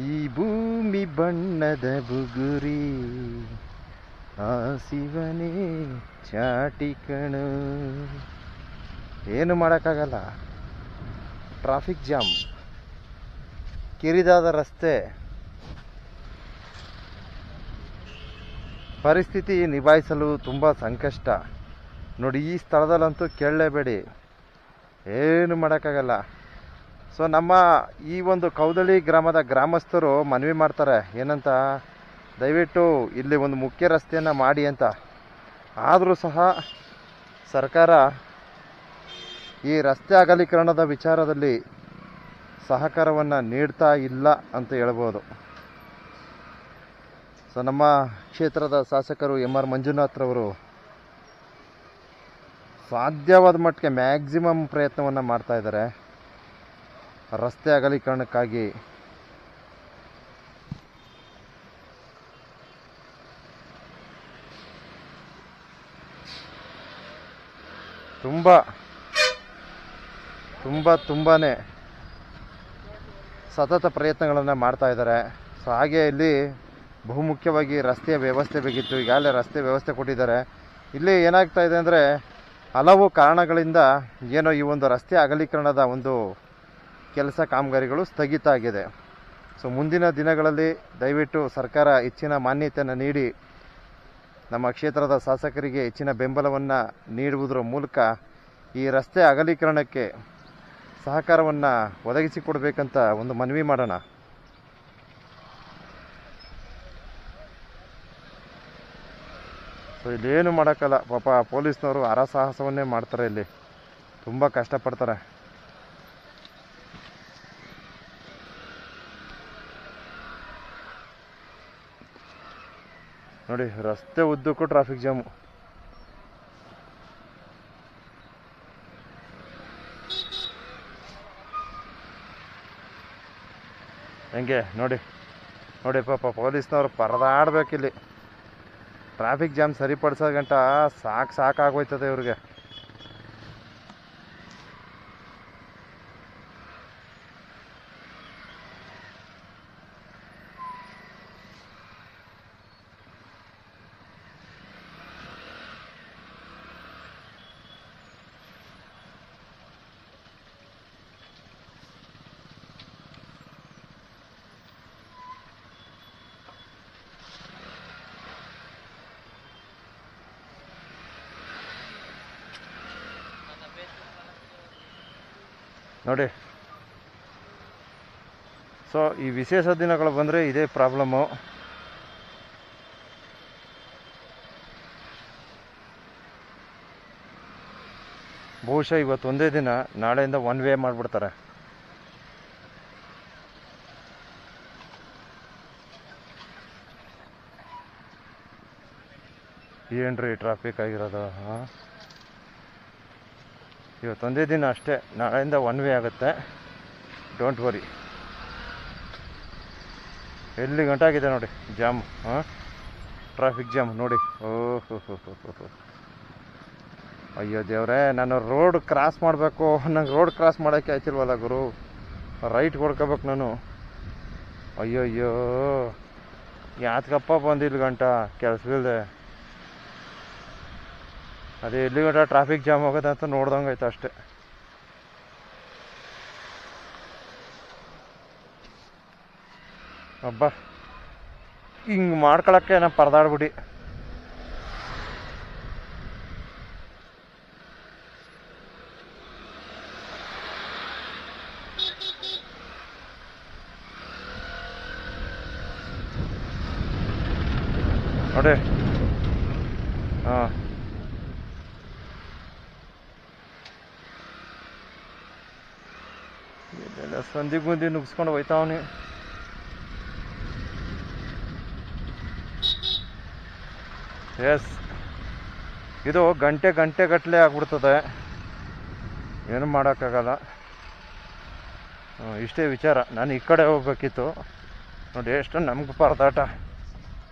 ಈ ಭೂಮಿ ಬಣ್ಣದ ಬುಗುರಿ, ಆ ಶಿವನೇ ಚಾಟಿ ಕಣು. ಏನು ಮಾಡೋಕ್ಕಾಗಲ್ಲ. ಟ್ರಾಫಿಕ್ ಜಾಮ್ ಕಿರಿದಾದ ರಸ್ತೆ. ಪರಿಸ್ಥಿತಿ ನಿಭಾಯಿಸಲು ತುಂಬ ಸಂಕಷ್ಟ. ನೋಡಿ, ಈ ಸ್ಥಳದಲ್ಲಂತೂ ಕೇಳಲೇಬೇಡಿ. ಏನು ಮಾಡೋಕ್ಕಾಗಲ್ಲ. ಸೊ ನಮ್ಮ ಈ ಒಂದು ಕೌದಳಿ ಗ್ರಾಮದ ಗ್ರಾಮಸ್ಥರು ಮನವಿ ಮಾಡ್ತಾರೆ, ಏನಂತ? ದಯವಿಟ್ಟು ಇಲ್ಲಿ ಒಂದು ಮುಖ್ಯ ರಸ್ತೆಯನ್ನು ಮಾಡಿ ಅಂತ. ಆದರೂ ಸಹ ಸರ್ಕಾರ ಈ ರಸ್ತೆ ಅಗಲೀಕರಣದ ವಿಚಾರದಲ್ಲಿ ಸಹಕಾರವನ್ನು ನೀಡ್ತಾ ಇಲ್ಲ ಅಂತ ಹೇಳ್ಬೋದು. ಸೊ ನಮ್ಮ ಕ್ಷೇತ್ರದ ಶಾಸಕರು ಎಂ ಆರ್ ಮಂಜುನಾಥ್ರವರು ಸಾಧ್ಯವಾದ ಮಟ್ಟಿಗೆ ಮ್ಯಾಕ್ಸಿಮಮ್ ಪ್ರಯತ್ನವನ್ನು ಮಾಡ್ತಾ ಇದ್ದಾರೆ. ರಸ್ತೆ ಅಗಲೀಕರಣಕ್ಕಾಗಿ ತುಂಬ ತುಂಬ ತುಂಬಾ ಸತತ ಪ್ರಯತ್ನಗಳನ್ನು ಮಾಡ್ತಾ ಇದ್ದಾರೆ. ಸೊ ಹಾಗೆ ಇಲ್ಲಿ ಬಹುಮುಖ್ಯವಾಗಿ ರಸ್ತೆಯ ವ್ಯವಸ್ಥೆ ಬೇಕಿತ್ತು. ಈಗಾಗಲೇ ರಸ್ತೆ ವ್ಯವಸ್ಥೆ ಕೊಟ್ಟಿದ್ದಾರೆ. ಇಲ್ಲಿ ಏನಾಗ್ತಾ ಇದೆ ಅಂದರೆ ಹಲವು ಕಾರಣಗಳಿಂದ ಏನೋ ಈ ಒಂದು ರಸ್ತೆ ಅಗಲೀಕರಣದ ಒಂದು ಕೆಲಸ ಕಾಮಗಾರಿಗಳು ಸ್ಥಗಿತ ಆಗಿದೆ. ಸೊ ಮುಂದಿನ ದಿನಗಳಲ್ಲಿ ದಯವಿಟ್ಟು ಸರ್ಕಾರ ಹೆಚ್ಚಿನ ಮಾನ್ಯತೆಯನ್ನು ನೀಡಿ ನಮ್ಮ ಕ್ಷೇತ್ರದ ಶಾಸಕರಿಗೆ ಹೆಚ್ಚಿನ ಬೆಂಬಲವನ್ನು ನೀಡುವುದರ ಮೂಲಕ ಈ ರಸ್ತೆ ಅಗಲೀಕರಣಕ್ಕೆ ಸಹಕಾರವನ್ನು ಒದಗಿಸಿಕೊಡ್ಬೇಕಂತ ಒಂದು ಮನವಿ ಮಾಡೋಣ. ಸೊ ಇಲ್ಲೇನು ಮಾಡೋಕ್ಕಲ್ಲ. ಪಾಪ ಪೊಲೀಸ್ನವರು ಹರಸಾಹಸವನ್ನೇ ಮಾಡ್ತಾರೆ ಇಲ್ಲಿ. ತುಂಬ ಕಷ್ಟಪಡ್ತಾರೆ. ನೋಡಿ, ರಸ್ತೆ ಉದ್ದಕ್ಕೂ ಟ್ರಾಫಿಕ್ ಜಾಮು ಹೆಂಗೆ, ನೋಡಿ ನೋಡಿ ಪಾಪ ಪೊಲೀಸ್ನವ್ರು ಪರದಾಡ್ಬೇಕಿಲ್ಲಿ. ಟ್ರಾಫಿಕ್ ಜಾಮ್ ಸರಿಪಡಿಸೋ ಗಂಟ ಸಾಕು ಸಾಕಾಗೋಯ್ತದೆ ಇವ್ರಿಗೆ. ನೋಡಿ. ಸೊ ಈ ವಿಶೇಷ ದಿನಗಳು ಬಂದರೆ ಇದೇ ಪ್ರಾಬ್ಲಮ್ಮು ಬಹುಶಃ ಇವತ್ತು ಒಂದೇ ದಿನ, ನಾಳೆಯಿಂದ ಒನ್ ವೇ ಮಾಡಿಬಿಡ್ತಾರೆ. ಏನ್ರಿ ಟ್ರಾಫಿಕ್ ಆಗಿರೋದು, ಹಾಂ? ಇವತ್ತೊಂದೇ ದಿನ ಅಷ್ಟೇ. ನಾಳೆಯಿಂದ ಒನ್ ವೇ ಆಗುತ್ತೆ. ಡೋಂಟ್ ವರಿ ಎಲ್ಲಿ ಗಂಟಾಗಿದೆ ನೋಡಿ? ಜಾಮ್ ಹಾಂ? ಟ್ರಾಫಿಕ್ ಜಾಮ್ ನೋಡಿ. ಓಹೋ ಅಯ್ಯೋ ದೇವ್ರೆ, ನಾನು ರೋಡ್ ಕ್ರಾಸ್ ಮಾಡಬೇಕು. ನಂಗೆ ರೋಡ್ ಕ್ರಾಸ್ ಮಾಡೋಕ್ಕೆ ಆಯ್ತಿಲ್ವಲ್ಲ ಗುರು? ರೈಟ್ ಕೊಡ್ಕೋಬೇಕು ನಾನು. ಅಯ್ಯೋ ಅಯ್ಯೋ ಯಾತ್ಕಪ್ಪ ಬಂದಿಲ್ಲ ಗಂಟ. ಕೆಲಸವಿಲ್ಲದೆ ಅದೇ ಎಲ್ಲಿ ಗಂಟ ಟ್ರಾಫಿಕ್ ಜಾಮ್ ಆಗೋದ ಅಂತ ನೋಡ್ದಂಗೆ ಆಯ್ತು ಅಷ್ಟೇ. ಅಬ್ಬಾ, ಹಿಂಗೆ ಮಾಡ್ಕೊಳಕ್ಕೆ ನಾ ಪರದಾಡ್ಬಿಡಿ. ನೋಡಿ ಹಾಂ. ಸಂಧಿ ಗುಂದಿ ನುಗ್ಸ್ಕೊಂಡು ಹೋಯ್ತಾವನಿ. ಎಸ್ ಇದು ಗಂಟೆ ಗಂಟೆ ಗಟ್ಟಲೆ ಆಗ್ಬಿಡ್ತದೆ. ಏನು ಮಾಡೋಕ್ಕಾಗಲ್ಲ. ಇಷ್ಟೇ ವಿಚಾರ. ನಾನು ಈ ಕಡೆ ಹೋಗ್ಬೇಕಿತ್ತು. ನೋಡಿ ಎಷ್ಟು ನಮ್ಗೆ ಪರದಾಟ.